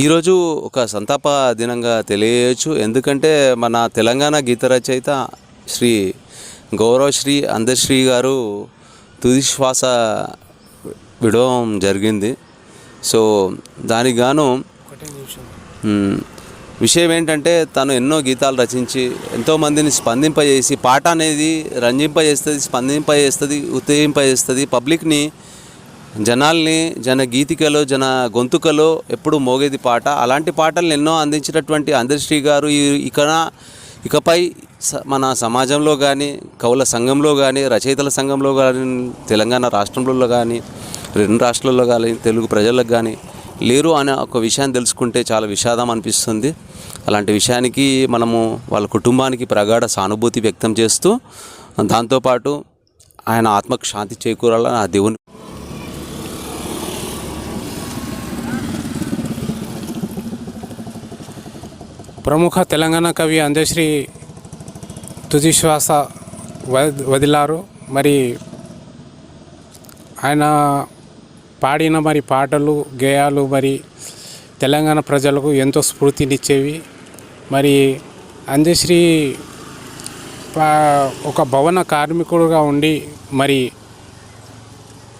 ఈరోజు ఒక సంతాప దినంగా తెలియచ్చు. ఎందుకంటే మన తెలంగాణ గీత రచయిత శ్రీ గౌరవశ్రీ అందశ్రీ గారు తుది శ్వాస జరిగింది. సో దానికి గాను విషయం ఏంటంటే తను ఎన్నో గీతాలు రచించి ఎంతోమందిని స్పందింపజేసి పాట అనేది రంజింపజేస్తుంది స్పందింపజేస్తుంది ఉత్తేజింపజేస్తుంది పబ్లిక్ని జనాల్ని జన గీతికలో జన గొంతుకలో ఎప్పుడు మోగేది పాట. అలాంటి పాటలను ఎన్నో అందించినటువంటి అందరిశ్రీ గారు ఈ ఇక ఇకపై స- మన సమాజంలో కానీ కవుల సంఘంలో కానీ రచయితల సంఘంలో కానీ తెలంగాణ రాష్ట్రంలో కానీ రెండు రాష్ట్రాల్లో కానీ తెలుగు ప్రజలకు కానీ లేరు అనే ఒక విషయాన్ని తెలుసుకుంటే చాలా విషాదం అనిపిస్తుంది. అలాంటి విషయానికి మనము వాళ్ళ కుటుంబానికి ప్రగాఢ సానుభూతి వ్యక్తం చేస్తూ దాంతోపాటు ఆయన ఆత్మకు శాంతి చేకూరాలని ఆ దేవుని ప్రముఖ తెలంగాణ కవి అందశ్రీ తుది శ్వాస వదిలారు. మరి ఆయన పాడిన మరి పాటలు గేయాలు మరి తెలంగాణ ప్రజలకు ఎంతో స్ఫూర్తినిచ్చేవి. మరి అందశ్రీ పా- ఒక భవన కార్మికుడుగా ఉండి మరి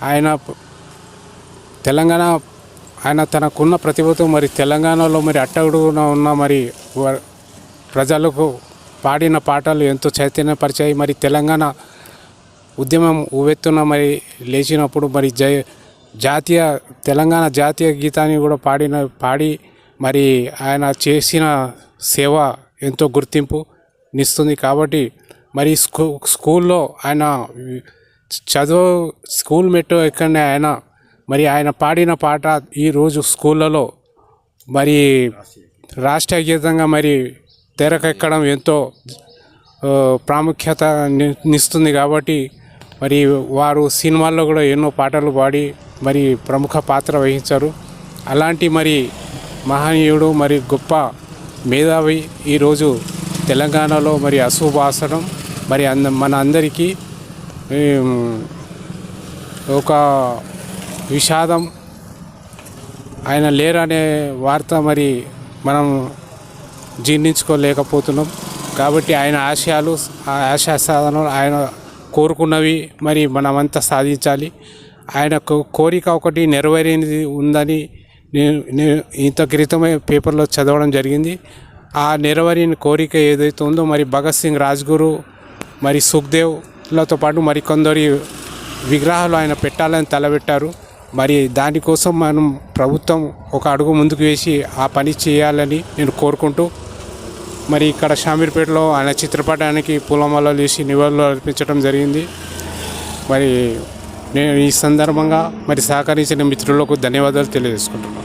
ఆయన తెలంగాణ ఆయన తనకున్న ప్రతిభతో మరి తెలంగాణలో మరి అట్టడుగున ఉన్న మరి వ- ప్రజలకు పాడిన పాటలు ఎంతో చైతన్యపరిచాయి. మరి తెలంగాణ ఉద్యమం ఉవ్వెత్తున మరి లేచినప్పుడు మరి జై జాతీయ తెలంగాణ జాతీయ గీతాన్ని కూడా పాడిన పాడి మరి ఆయన చేసిన సేవ ఎంతో గుర్తింపు నిస్తుంది కాబట్టి మరి స్కూ స్కూల్లో ఆయన చదువు స్కూల్ మెట్టు ఎక్కడనే ఆయన మరి ఆయన పాడిన పాట ఈరోజు స్కూళ్ళలో మరి రాష్ట్ర గీతంగా మరి తెరకెక్కడం ఎంతో ప్రాముఖ్యత నిస్తుంది కాబట్టి మరి వారు సినిమాల్లో కూడా ఎన్నో పాటలు పాడి మరి ప్రముఖ పాత్ర వహించారు. అలాంటి మరి మహనీయుడు మరి గొప్ప మేధావి ఈరోజు తెలంగాణలో మరి అశుభాసనం మరి అంద మన అందరికీ ఒక విషాదం. ఆయన లేరనే వార్త మరి మనం జీర్ణించుకోలేకపోతున్నాం. కాబట్టి ఆయన ఆశయాలు ఆ ఆశా సాధనలు ఆయన కోరుకున్నవి మరి మనమంతా సాధించాలి. ఆయన కోరిక ఒకటి నెరవేరినది ఉందని నేను నేను ఇంత క్రితమే పేపర్లో చదవడం జరిగింది. ఆ నెరవేరిన కోరిక ఏదైతే ఉందో మరి భగత్ సింగ్ రాజ్గురు మరి సుఖ్దేవ్లతో పాటు మరి కొందరి విగ్రహాలు ఆయన పెట్టాలని తలబెట్టారు. మరి దానికోసం మనం ప్రభుత్వం ఒక అడుగు ముందుకు వేసి ఆ పని చేయాలని నేను కోరుకుంటూ మరి ఇక్కడ షామీర్పేటలో ఆయన చిత్రపటానికి పూలమాలలు వేసి నివాళులు అర్పించడం జరిగింది. మరి నేను ఈ సందర్భంగా మరి సహకరించిన మిత్రులకు ధన్యవాదాలు తెలియజేసుకుంటున్నాను.